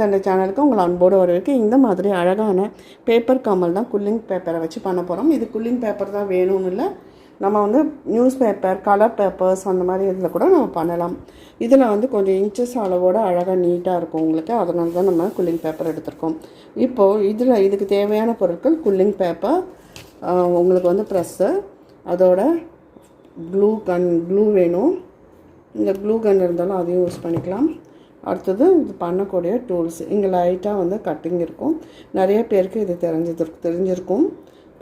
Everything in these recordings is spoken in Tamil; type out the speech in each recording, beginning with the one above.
தண்டை சேனலுக்கு உங்களை அன்போடு வரவேற்கு இந்த மாதிரி அழகான பேப்பர் கமல் தான் குல்லிங் பேப்பரை வச்சு பண்ண போகிறோம் இது குல்லிங் பேப்பர் தான் வேணும்னு இல்லை. நம்ம வந்து நியூஸ் பேப்பர் கலர் பேப்பர்ஸ் அந்த மாதிரி இதில் கூட நம்ம பண்ணலாம். இதில் வந்து கொஞ்சம் இன்ச்சஸ் அளவோட அழகாக நீட்டாக இருக்கும் உங்களுக்கு. அதனால தான் நம்ம குல்லிங் பேப்பர் எடுத்திருக்கோம். இப்போது இதில் இதுக்கு தேவையான பொருட்கள் குல்லிங் பேப்பர் உங்களுக்கு வந்து ப்ரெஸ்ஸு அதோட க்ளூ கன் க்ளூ வேணும். இந்த க்ளூ கன் இருந்தாலும் அதையும் யூஸ் பண்ணிக்கலாம். அடுத்தது இது பண்ணக்கூடிய டூல்ஸ். இங்கே லைட்டாக வந்து கட்டிங் இருக்கும். நிறைய பேருக்கு இது தெரிஞ்சது தெரிஞ்சிருக்கும்.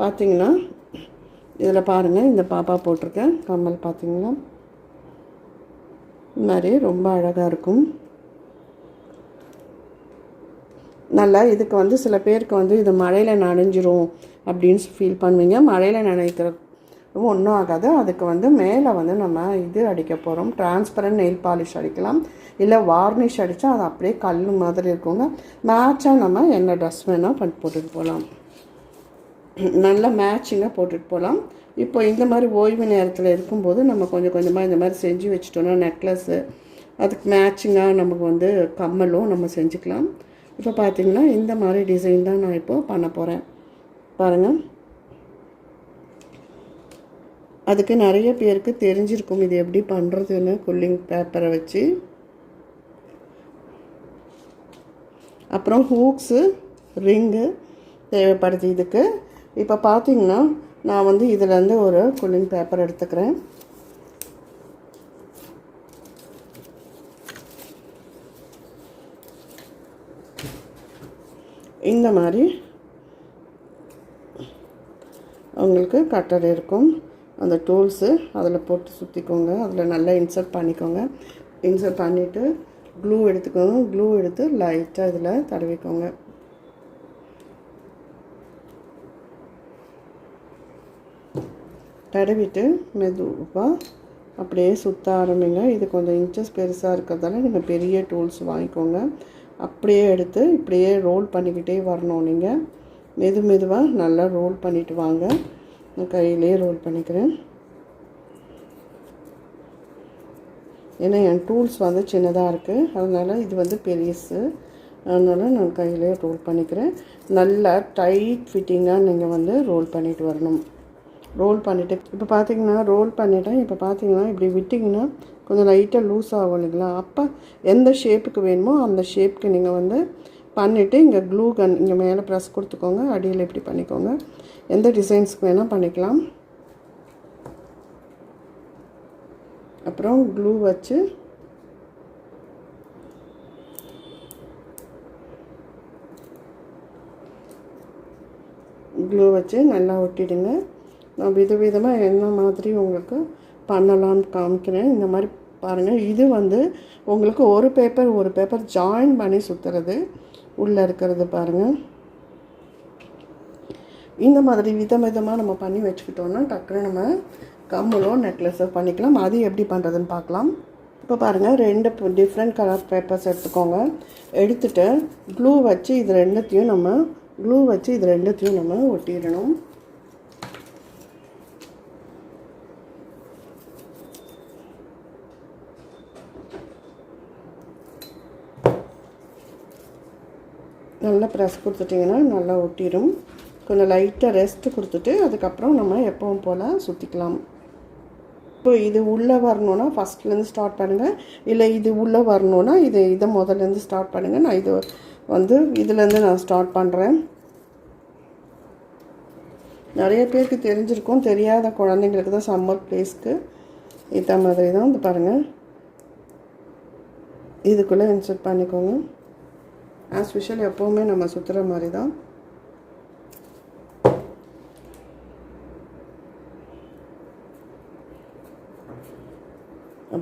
பார்த்தீங்கன்னா இதில் பாருங்கள் இந்த பாப்பா போட்டிருக்கேன். கம்மல் பார்த்தீங்கன்னா இந்த மாதிரி ரொம்ப அழகாக இருக்கும். நல்லா இதுக்கு வந்து சில பேருக்கு வந்து இது மழையில் நனைஞ்சிரும் அப்படின்னு ஃபீல் பண்ணுவீங்க. மழையில் நனைக்கிற ஒன்றும் ஆகாது அதுக்கு வந்து மேலே வந்து நம்ம இது அடிக்க போகிறோம். டிரான்ஸ்பரண்ட் நெயில் பாலிஷ் அடிக்கலாம். இல்லை வார்னிஷ் அடித்தா அது அப்படியே கல் மாதிரி இருக்குங்க. மேட்சாக நம்ம என்ன ட்ரெஸ் வேணால் பண்ணி போட்டுட்டு போகலாம். நல்ல மேட்சிங்காக போட்டுட்டு போகலாம். இப்போ இந்த மாதிரி ஓய்வு நேரத்தில் இருக்கும்போது நம்ம கொஞ்சம் கொஞ்சமாக இந்த மாதிரி செஞ்சு வச்சிட்டோன்னா நெக்லஸ்ஸு அதுக்கு மேட்சிங்காக நமக்கு வந்து கம்மலும் நம்ம செஞ்சுக்கலாம். இப்போ பார்த்திங்கன்னா இந்த மாதிரி டிசைன் தான் நான் இப்போது பண்ண போகிறேன் பாருங்கள் அதுக்கு நிறைய பேருக்கு தெரிஞ்சிருக்கும் இது எப்படி பண்ணுறதுன்னு குல்லிங் பேப்பரை வச்சு. அப்புறம் ஹூக்ஸு ரிங்கு தேவைப்படுது இதுக்கு. இப்போ பார்த்தீங்கன்னா நான் வந்து இதிலேருந்து ஒரு குல்லிங் பேப்பர் எடுத்துக்கிறேன். இந்த மாதிரி உங்களுக்கு கட்டர் இருக்கும். அந்த டூல்ஸு அதில் போட்டு சுற்றிக்கோங்க. அதில் நல்லா இன்சர்ட் பண்ணிக்கோங்க. இன்சர்ட் பண்ணிவிட்டு க்ளூ எடுத்துக்கோங்க. க்ளூ எடுத்து லைட்டாக இதில் தடவிக்கோங்க. தடவிட்டு மெதுவாக அப்படியே சுற்ற ஆரம்பிங்க. இது கொஞ்சம் இன்ச்சஸ் பெருசாக இருக்கிறதால நீங்கள் பெரிய டூல்ஸ் வாங்கிக்கோங்க. அப்படியே எடுத்து இப்படியே ரோல் பண்ணிக்கிட்டே வரணும் நீங்கள் மெது மெதுவாக நல்லா ரோல் பண்ணிவிட்டு வாங்க. நான் கையிலே ரோல் பண்ணிக்கிறேன். ஏன்னா என் டூல்ஸ் வந்து சின்னதாக இருக்குது அதனால் இது வந்து பெருசு. அதனால் நான் கையிலே ரோல் பண்ணிக்கிறேன். நல்லா டைட் ஃபிட்டிங்காக நீங்கள் வந்து ரோல் பண்ணிட்டு வரணும். ரோல் பண்ணிவிட்டு இப்போ பார்த்தீங்கன்னா ரோல் பண்ணிவிட்டேன் இப்போ பார்த்தீங்கன்னா இப்படி விட்டிங்கன்னா கொஞ்சம் லைட்டாக லூஸ் ஆகும் இல்லைங்களா? அப்போ எந்த ஷேப்புக்கு வேணுமோ அந்த ஷேப்புக்கு நீங்கள் வந்து பண்ணிவிட்டு இங்கே க்ளூ கன் இங்கே மேலே ப்ரெஸ் கொடுத்துக்கோங்க. அடியில் இப்படி பண்ணிக்கோங்க. எந்த டிசைன்ஸ்க்கு வேணால் பண்ணிக்கலாம். அப்புறம் க்ளூ வச்சு க்ளூ வச்சு நல்லா ஒட்டிடுங்க. நான் விதவிதமாக என்ன மாதிரி உங்களுக்கு பண்ணலாம்னு காமிக்கிறேன். இந்த மாதிரி பாருங்கள் இது வந்து உங்களுக்கு ஒரு பேப்பர் ஒரு பேப்பர் ஜாயின் பண்ணி சுற்றுறது உள்ளே இருக்கிறது பாருங்கள் இந்த மாதிரி விதம் விதமாக நம்ம பண்ணி வச்சுக்கிட்டோன்னா டக்குன்னு நம்ம கம்மலோ நெக்லஸோ பண்ணிக்கலாம். அது எப்படி பண்ணுறதுன்னு பார்க்கலாம். இப்போ பாருங்கள் ரெண்டு டிஃப்ரெண்ட் கலர் பேப்பர்ஸ் எடுத்துக்கோங்க. எடுத்துகிட்டு க்ளூ வச்சு இது ரெண்டுத்தையும் நம்ம க்ளூ வச்சு இது ரெண்டுத்தையும் நம்ம ஒட்டிடணும். நல்லா ப்ரெஸ் கொடுத்துட்டிங்கன்னா நல்லா ஒட்டிடும் கொஞ்சம் லைட்டாக ரெஸ்ட் கொடுத்துட்டு அதுக்கப்புறம் நம்ம எப்பவும் போல் சுற்றிக்கலாம் இப்போ இது உள்ளே வரணுன்னா ஃபஸ்ட்லேருந்து ஸ்டார்ட் பண்ணுங்கள் இல்லை இது உள்ளே வரணுன்னா இது இதை முதல்லேருந்து ஸ்டார்ட் பண்ணுங்கள் நான் இது வந்து இதுலேருந்து நான் ஸ்டார்ட் பண்ணுறேன் நிறைய பேருக்கு தெரிஞ்சிருக்கும் தெரியாத குழந்தைங்களுக்கு தான் சம்மர் ப்ளேஸ்க்கு இந்த மாதிரி தான் வந்து பாருங்கள் இதுக்குள்ளே இன்சர்ட் பண்ணிக்கோங்க. ஆஸ் விஷுவல் எப்போவுமே நம்ம சுற்றுற மாதிரி தான்.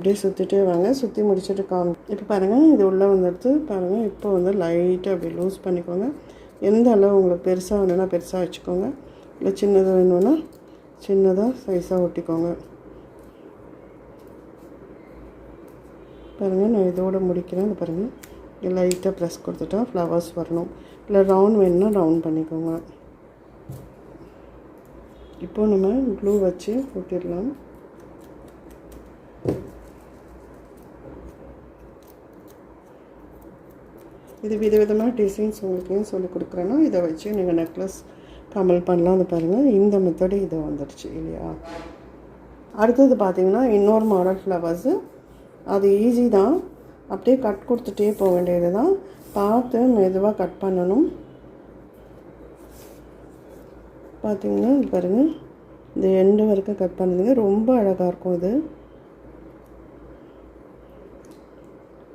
அப்படியே சுற்றிட்டே வாங்க. சுற்றி முடிச்சுட்டு காமி இப்போ பாருங்கள் இது உள்ளே வந்துடுது. பாருங்கள் இப்போ வந்து லைட்டாக அப்படி லூஸ் பண்ணிக்கோங்க. எந்த அளவு உங்களுக்கு பெருசாக வேணும்னா பெருசாக வச்சுக்கோங்க. இல்லை சின்னதாக வேணும்னா சின்னதாக சைஸாக ஒட்டிக்கோங்க. பாருங்கள் நான் இதோட முடிக்கிறேன். பாருங்கள் லைட்டாக ப்ரெஸ் கொடுத்துட்டா ஃப்ளவர்ஸ் வரணும். இல்லை ரவுண்ட் வேணும்னா ரவுண்ட் பண்ணிக்கோங்க. இப்போ நம்ம க்ளூ வச்சு ஒட்டிடலாம். இது விதவிதமாக டிசைன்ஸ் உங்களுக்கு ஏன் சொல்லி கொடுக்குறேன்னா இதை வச்சு நீங்கள் நெக்லஸ் கமல் பண்ணலாம். அது பாருங்கள் இந்த மெத்தடு இது வந்துடுச்சு இல்லையா? அடுத்தது பார்த்தீங்கன்னா இன்னொரு மாடல் ஃப்ளவர்ஸு அது ஈஸி தான். அப்படியே கட் கொடுத்துட்டே போக வேண்டியது தான். பார்த்து மெதுவாக கட் பண்ணணும். பார்த்தீங்கன்னா இது பாருங்கள் இந்த எண்டு வரைக்கும் கட் பண்ணுதுங்க. ரொம்ப அழகாக இருக்கும் இது.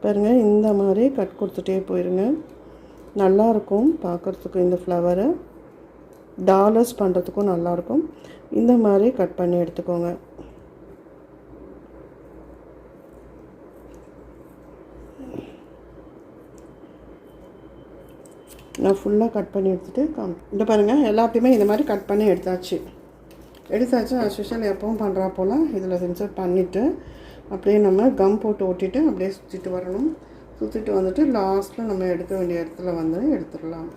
பாருங்கள் இந்த மாதிரி கட் கொடுத்துட்டே போயிருங்க. நல்லாயிருக்கும் பார்க்குறதுக்கு இந்த ஃப்ளவரை டாலர்ஸ் பண்ணுறதுக்கும் நல்லாயிருக்கும் இந்த மாதிரி கட் பண்ணி எடுத்துக்கோங்க. நான் ஃபுல்லாக கட் பண்ணி எடுத்துகிட்டு காம் இந்த பாருங்கள் எல்லாத்தையுமே இந்த மாதிரி கட் பண்ணி எடுத்தாச்சு. எடுத்தாச்சு அஸ்யூஷுவல் எப்பவும் பண்ணுறா போல் இதில் இன்சர்ட் பண்ணிவிட்டு அப்படியே நம்ம கம் போட்டு ஒட்டிட்டு அப்படியே சுற்றிட்டு வரணும். சுற்றிட்டு வந்துட்டு லாஸ்ட்டில் நம்ம எடுக்க வேண்டிய இடத்துல வந்து எடுத்துடலாம்.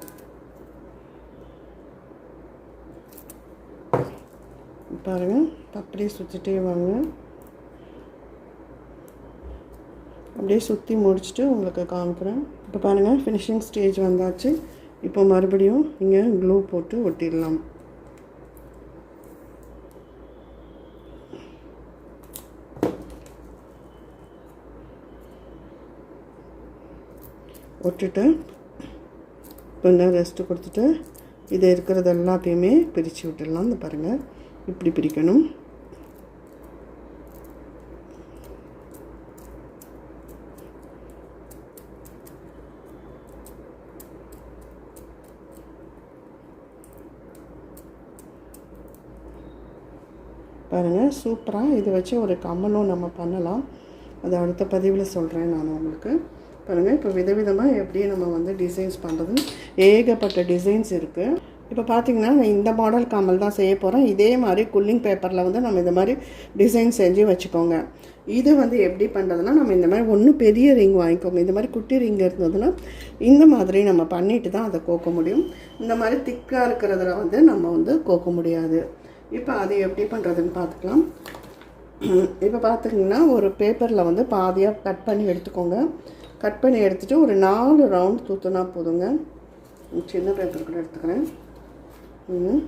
பாருங்கள் அப்படியே சுற்றிட்டே வாங்க. அப்படியே சுற்றி முடிச்சுட்டு உங்களுக்கு காமிக்கிறேன். இப்போ பாருங்கள் ஃபினிஷிங் ஸ்டேஜ் வந்தாச்சு. இப்போ மறுபடியும் இங்கே க்ளூ போட்டு ஒட்டிடலாம். ஒட்டுட்டு கொஞ்சம் ரெஸ்ட்டு கொடுத்துட்டு இதை இருக்கிறது எல்லாத்தையுமே பிரித்து விட்டுடலாம். இந்த பாருங்கள் இப்படி பிரிக்கணும். பாருங்கள் சூப்பராக இதை வச்சு ஒரு கம்மலும் நம்ம பண்ணலாம். அதை அடுத்த பதிவில் சொல்கிறேன் நான் உங்களுக்கு. பாருங்கள் இப்போ விதவிதமாக எப்படி நம்ம வந்து டிசைன்ஸ் பண்ணுறது ஏகப்பட்ட டிசைன்ஸ் இருக்குது இப்போ பார்த்தீங்கன்னா நான் இந்த மாடல் கமல் தான் செய்ய போகிறேன் இதே மாதிரி குல்லிங் பேப்பரில் வந்து நம்ம இந்த மாதிரி டிசைன் செஞ்சு வச்சுக்கோங்க. இது வந்து எப்படி பண்ணுறதுனா நம்ம இந்த மாதிரி ஒன்றும் பெரிய ரிங் வாங்கிக்கோங்க. இந்த மாதிரி குட்டி ரிங் இருந்ததுன்னா இந்த மாதிரி நம்ம பண்ணிட்டு தான் அதை கோக்க முடியும். இந்த மாதிரி திக்காக இருக்கிறதுல வந்து நம்ம வந்து கோக்க முடியாது. இப்போ அது எப்படி பண்ணுறதுன்னு பார்த்துக்கலாம் இப்போ பார்த்திங்கன்னா ஒரு பேப்பரில் வந்து பாதியாக கட் பண்ணி எடுத்துக்கோங்க. கட் பண்ணி எடுத்துகிட்டு ஒரு நாலு ரவுண்ட் தூத்துனா போதுங்க. சின்ன பேப்பர் கூட எடுத்துக்கிறேன். ம்.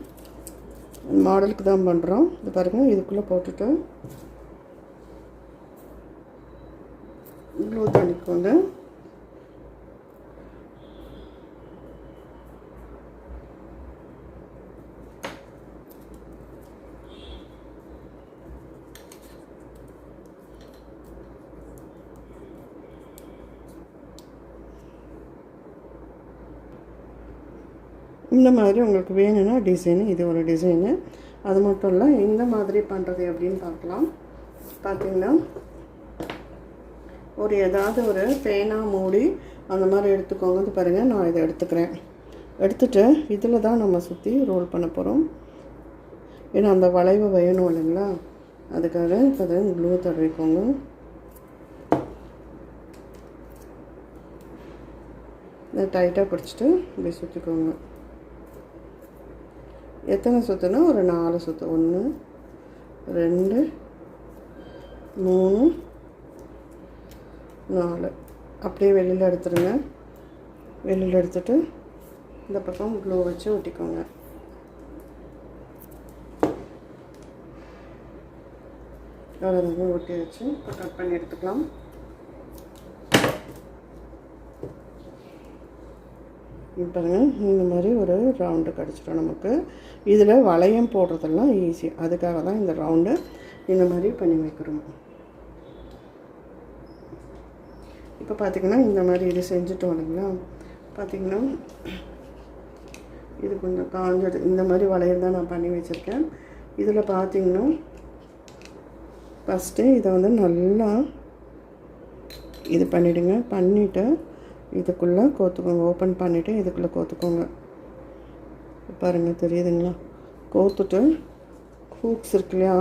மாடலுக்கு தான் பண்ணுறோம் இது பாருங்கள் இதுக்குள்ளே போட்டுட்டு க்ளூ பண்ணிக்கோங்க இந்த மாதிரி உங்களுக்கு வேணும்னா டிசைனு இது ஒரு டிசைனு அது மட்டும் இல்லை இந்த மாதிரி பண்ணுறது எப்படின்னு பார்க்கலாம். பார்த்தீங்கன்னா ஒரு ஏதாவது ஒரு பேனா மூடி அந்த மாதிரி எடுத்துக்கோங்க. இது பாருங்கள் நான் இதை எடுத்துக்கிறேன். எடுத்துகிட்டு இதில் தான் நம்ம சுற்றி ரோல் பண்ண போகிறோம் ஏன்னா அந்த வளைவு வேணும் இல்லைங்களா? அதுக்காக இப்போ அதை க்ளூ தடவிக்கோங்க. இதை டைட்டாக பிடிச்சிட்டு இப்படி சுற்றிக்கோங்க எத்தனை சுற்றுனா ஒரு நாலு சுற்று ஒன்று ரெண்டு மூணு நாலு. அப்படியே வெளியில் எடுத்துருங்க. வெளியில் எடுத்துட்டு இந்த பக்கம் க்ளூ வச்சு ஒட்டிக்கோங்க. அவ்வளோதாங்க ஒட்டி வச்சு இப்போ கட் பண்ணி எடுத்துக்கலாம். பாருங்க இந்த மாதிரி ஒரு ரவுண்டு கிடச்சிடும் நமக்கு. இதில் வளையம் போடுறதெல்லாம் ஈஸி அதுக்காக தான் இந்த ரவுண்டு இந்த மாதிரி பண்ணி வைக்கிறோம். இப்போ பார்த்திங்கன்னா இந்த மாதிரி இது செஞ்சுட்டோம் இல்லைங்களா? பார்த்திங்கன்னா இது கொஞ்சம் காஞ்சது. இந்த மாதிரி வளையம் தான் நான் பண்ணி வச்சுருக்கேன். இதில் பார்த்திங்கன்னா ஃபஸ்ட்டு இதை வந்து நல்லா இது பண்ணிவிடுங்க பண்ணிவிட்டு இதுக்குள்ளே கோத்துக்கோங்க. ஓப்பன் பண்ணிவிட்டு இதுக்குள்ளே கோத்துக்கோங்க. பாருங்கள் தெரியுதுங்களா? கோத்துட்டு ஹூக்ஸ் இருக்கு இல்லையா?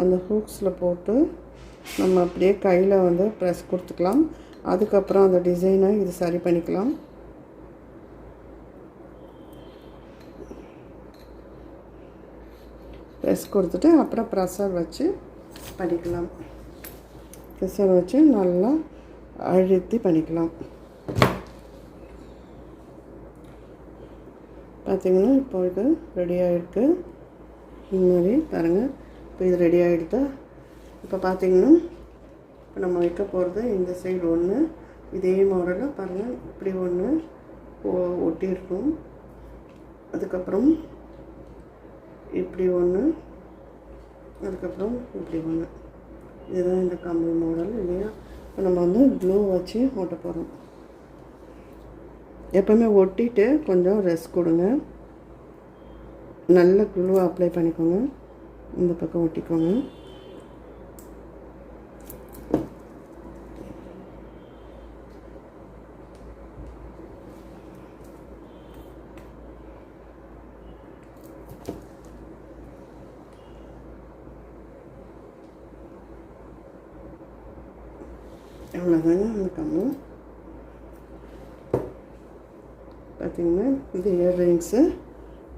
அந்த ஹூக்ஸில் போட்டு நம்ம அப்படியே கையில் வந்து ப்ரெஸ் கொடுத்துக்கலாம். அதுக்கப்புறம் அந்த டிசைனை இது சரி பண்ணிக்கலாம். ப்ரெஸ் கொடுத்துட்டு அப்புறம் ப்ரெஷர் வச்சு பண்ணிக்கலாம். ப்ரெஷர் வச்சு நல்லா அழுத்தி பண்ணிக்கலாம். பார்த்திங்கன்னா இப்போ இது ரெடி ஆகிருக்கு இந்த மாதிரி பாருங்கள் இப்போ இது ரெடி ஆகிடுதா இப்போ பார்த்தீங்கன்னா இப்போ நம்ம வைக்க போகிறது இந்த சைடு ஒன்று இதே மாடலில் பாருங்கள் இப்படி ஒன்று ஒட்டியிருக்கும். அதுக்கப்புறம் இப்படி ஒன்று அதுக்கப்புறம் இப்படி ஒன்று இதுதான் இந்த கம்பி மாடல் இல்லையா? இப்போ நம்ம வந்து க்ளூ வச்சு ஓட்ட போகிறோம் எப்போவுமே ஒட்டிட்டு கொஞ்சம் ரெஸ்ட் கொடுங்க. நல்ல க்ளூ அப்ளை பண்ணிக்கோங்க. இந்த பக்கம் ஒட்டிக்கோங்க. அவ்வளோதாங்க அந்த கம்மு பார்த்திங்கன்னா இது இயர்ரிங்ஸு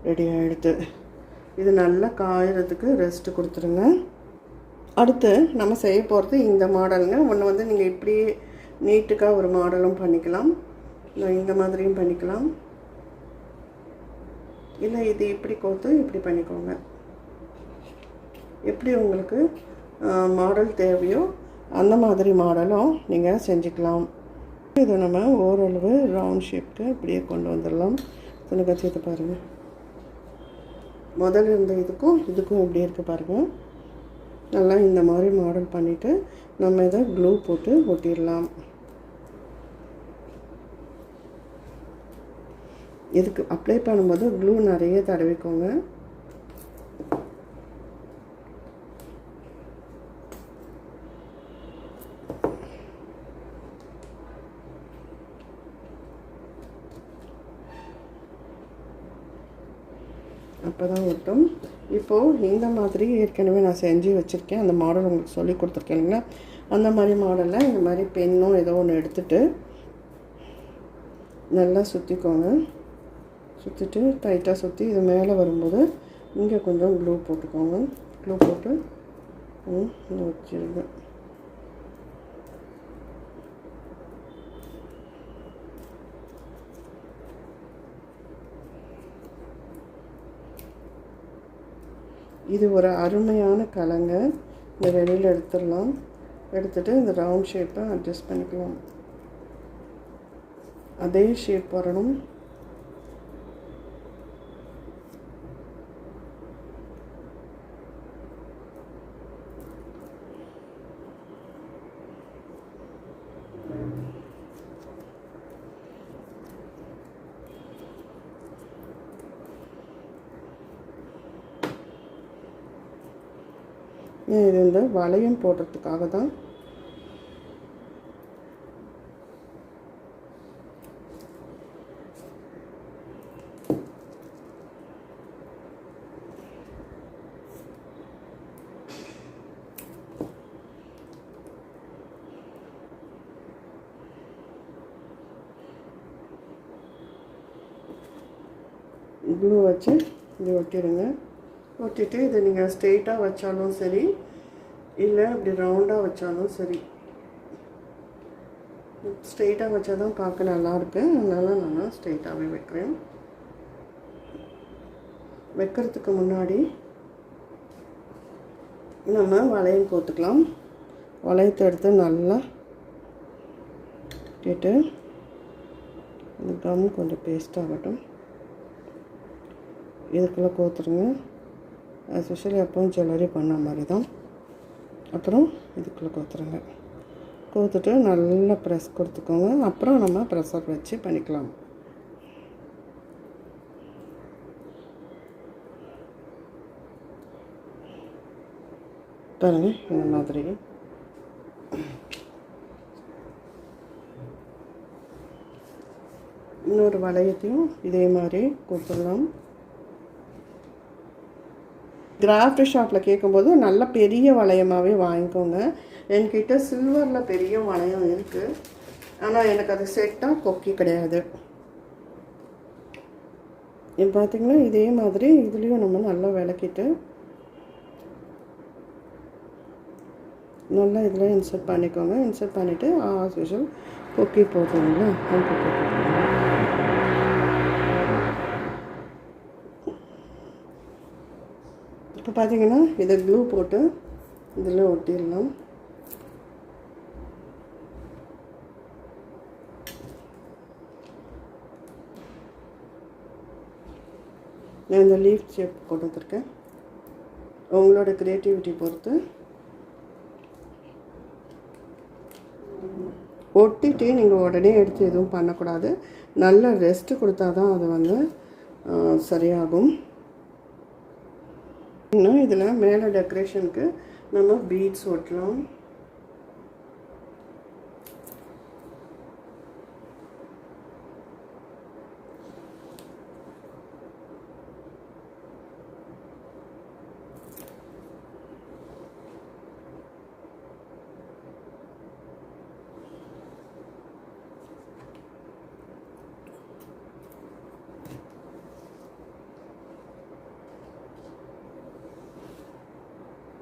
ரெடி ஆகிடுது இது நல்லா காயறதுக்கு ரெஸ்ட்டு கொடுத்துருங்க. அடுத்து நம்ம செய்ய போகிறது இந்த மாடலுங்க. ஒன்று வந்து நீங்கள் இப்படி நீட்டுக்காக ஒரு மாடலும் பண்ணிக்கலாம். இல்லை இந்த மாதிரியும் பண்ணிக்கலாம். இல்லை இது இப்படி கோத்து இப்படி பண்ணிக்கோங்க. எப்படி உங்களுக்கு மாடல் தேவையோ அந்த மாதிரி மாடலும் நீங்கள் செஞ்சுக்கலாம். இதை நம்ம ஓரளவு ரவுண்ட் ஷேப்க்கு அப்படியே கொண்டு வந்துடலாம். எனக்கு சேர்த்து பாருங்கள் முதல்ல இருந்த இதுக்கும் இதுக்கும் இப்படி இருக்குது பாருங்கள் நல்லா இந்த மாதிரி மாடல் பண்ணிவிட்டு நம்ம இதை க்ளூ போட்டு ஒட்டிடலாம். இதுக்கு அப்ளை பண்ணும்போது க்ளூ நிறைய தடவிக்கோங்க. அப்போ தான் ஒட்டும் இப்போது இந்த மாதிரி ஏற்கனவே நான் செஞ்சு வச்சுருக்கேன். அந்த மாடல் உங்களுக்கு சொல்லி கொடுத்துருக்கேன் இல்லைங்களா? அந்த மாதிரி மாடலில் இந்த மாதிரி பெண்ணும் ஏதோ ஒன்று எடுத்துகிட்டு நல்லா சுற்றிக்கோங்க சுற்றிட்டு டைட்டாக சுற்றி இது மேலே வரும்போது இங்கே கொஞ்சம் க்ளூ போட்டுக்கோங்க. க்ளூ போட்டு வச்சுருங்க. இது ஒரு அருமையான கலங்க. இந்த வெளியில் எடுத்துடலாம். எடுத்துகிட்டு இந்த ரவுண்ட் ஷேப்பை அட்ஜஸ்ட் பண்ணிக்கலாம். அதே ஷேப் வரணும் இது இந்த வளையம் போடுறதுக்காக தான் க்ளூ வச்சு இது ஒட்டிடுங்க. கொடுத்துட்டு இதை நீங்கள் ஸ்ட்ரெயிட்டாக வச்சாலும் சரி இல்லை அப்படி ரவுண்டாக வச்சாலும் சரி. ஸ்ட்ரெயிட்டாக வச்சா தான் பார்க்க நல்லாயிருக்கு. அதனால் நான் ஸ்ட்ரெயிட்டாகவே வைக்கிறேன். வைக்கிறதுக்கு முன்னாடி நம்ம வளையம் கோத்துக்கலாம். வளையத்தை எடுத்து நல்லா கேட்டு இந்த கம் கொஞ்சம் பேஸ்ட் ஆகட்டும். இதுக்குள்ளே கோத்துருங்க. ஸ்பெஷலி அப்பவும் ஜுவல்லரி பண்ண மாதிரி தான் அப்புறம் இதுக்குள்ளே கோத்துருங்க கோத்துட்டு நல்லா ப்ரெஸ் கொடுத்துக்கோங்க. அப்புறம் நம்ம ப்ரெஷர் வச்சு பண்ணிக்கலாம். பாருங்க இந்த மாதிரி. இன்னொரு வளையத்தையும் இதே மாதிரி கொடுத்துடலாம். கிராஃப்ட் ஷாப்பில் கேட்கும்போது நல்ல பெரிய வளையமாகவே வாங்கிக்கோங்க. என்கிட்ட சில்வரில் பெரிய வளையம் இருக்குது ஆனால் எனக்கு அது செட்டாக கொக்கி கிடையாது. பார்த்தீங்கன்னா பார்த்திங்கன்னா இதே மாதிரி இதுலேயும் நம்ம நல்லா விளக்கிட்டு நல்லா இதில் இன்சர்ட் பண்ணிக்கோங்க. இன்சர்ட் பண்ணிவிட்டு ஆஸ் யூஷுவல் கொக்கி போடுறீங்களா கொக்கி போட்டுக்கோங்க இப்போ பார்த்தீங்கன்னா இதை க்ளூ போட்டு இதில் ஒட்டிடலாம். நான் இந்த லீஃப் ஷேப் கொண்டு வந்திருக்கேன் உங்களோட க்ரியேட்டிவிட்டி பொறுத்து. ஒட்டிட்டு நீங்கள் உடனே எடுத்து எதுவும் பண்ணக்கூடாது. நல்ல ரெஸ்ட்டு கொடுத்தா தான் அது வந்து சரியாகும். இன்னும் இதில் மேலே டெக்கரேஷனுக்கு நம்ம பீட்ஸ் ஒட்டலாம்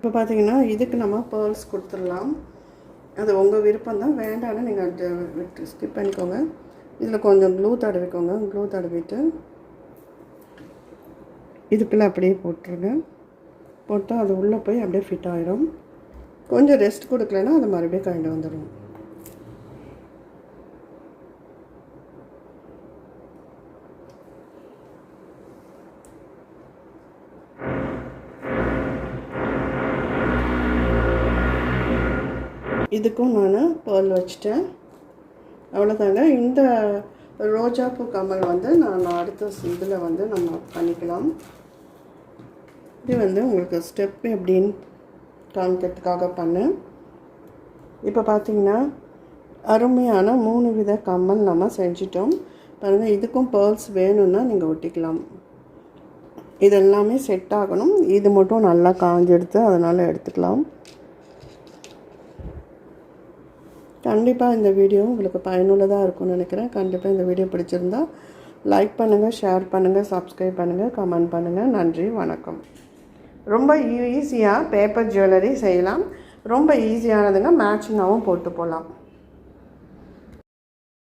இப்போ பார்த்தீங்கன்னா இதுக்கு நம்ம பேர்ல்ஸ் கொடுத்துடலாம். அது உங்கள் விருப்பம் தான். வேண்டாம்னு நீங்கள் அதை விட்டு ஸ்கிப் பண்ணிக்கோங்க. இதில் கொஞ்சம் க்ளூ தடவிக்கோங்க. க்ளூ தடவிட்டு இதுக்குள்ளே அப்படியே போட்டுருங்க. போட்டால் அது உள்ளே போய் அப்படியே ஃபிட் ஆயிரும். கொஞ்சம் ரெஸ்ட் கொடுக்கலன்னா அது மறுபடியும் கழண்டு வந்துடும் இதுக்கும் நான் பேர்ல் வச்சுட்டேன். அவ்வளோதாங்க இந்த ரோஜாப்பூ கமல் வந்து நான் அடுத்த இதில் வந்து நம்ம பண்ணிக்கலாம். இது வந்து உங்களுக்கு ஸ்டெப் எப்படின்னு காமிக்கிறதுக்காக பண்ணேன் இப்போ பார்த்தீங்கன்னா அருமையான மூணு வித கம்மல் நம்ம செஞ்சிட்டோம். பாருங்கள் இதுக்கும் பேர்ல்ஸ் வேணும்னா நீங்கள் ஒட்டிக்கலாம். இது எல்லாமே செட் ஆகணும். இது மட்டும் நல்லா காஞ்செடுத்து அதனால் எடுத்துக்கலாம். கண்டிப்பாக இந்த வீடியோ உங்களுக்கு பயனுள்ளதாக இருக்கும்னு நினைக்கிறேன். கண்டிப்பாக இந்த வீடியோ பிடிச்சிருந்தா லைக் பண்ணுங்கள் ஷேர் பண்ணுங்கள் சப்ஸ்கிரைப் பண்ணுங்கள் கமெண்ட் பண்ணுங்கள் நன்றி வணக்கம். ரொம்ப ஈஸியாக பேப்பர் ஜுவல்லரி செய்யலாம். ரொம்ப ஈஸியானதுங்க மேட்சிங்காகவும் போட்டு போகலாம்